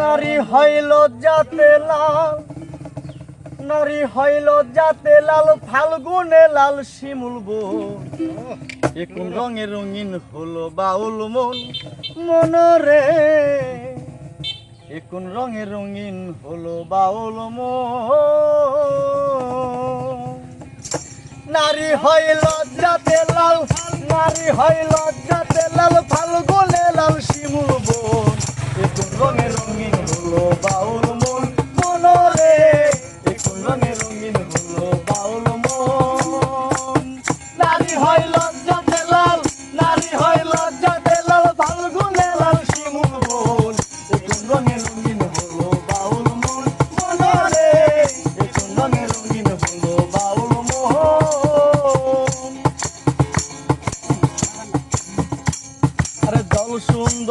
নারী হইল যাতে লাল, নারী হইল যাতে লাল, ফাল্গুনে লাল শিমুল বন। এ কোন রঙে রঙিন হলো বাউল মন, মনরে। কোন রঙে রঙিন হলো বাউল মন। নারী হয় লজ্জাতে লাল, নারী হয় লজ্জাতে লাল, ফাল্গুনে লাল শিমুল বোন।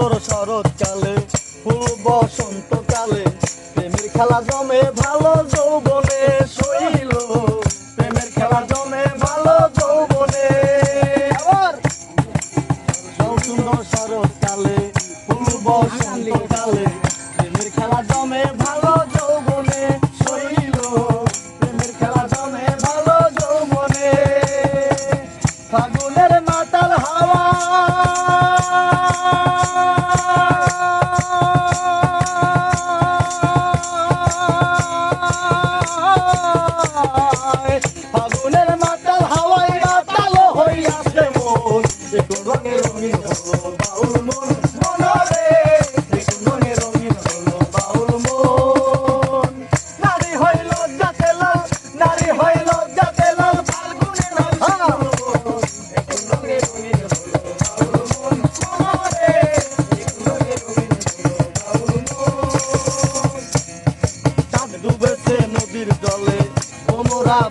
সুন্দর শরৎকালে ফুল বসন্ত কালে প্রেমের খেলা জমে ভালো যৌবনে শৈল প্রেমের খেলা জমে ভালো যৌবনে। সুন্দর শরৎকালে ফুল বসন্ত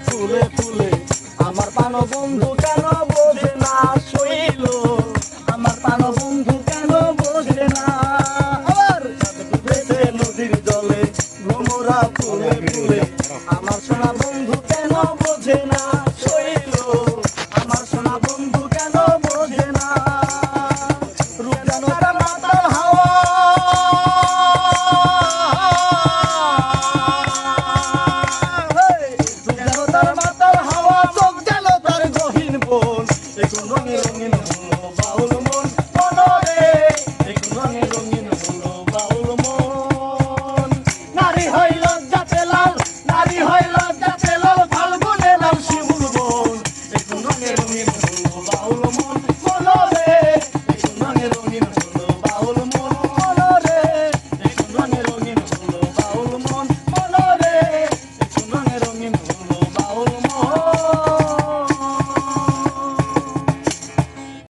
ফুলে ফুলে আমার পানো বন্ধু কেন ধরা ফুলে আমার সোনা বন্ধু কেন বোঝে না?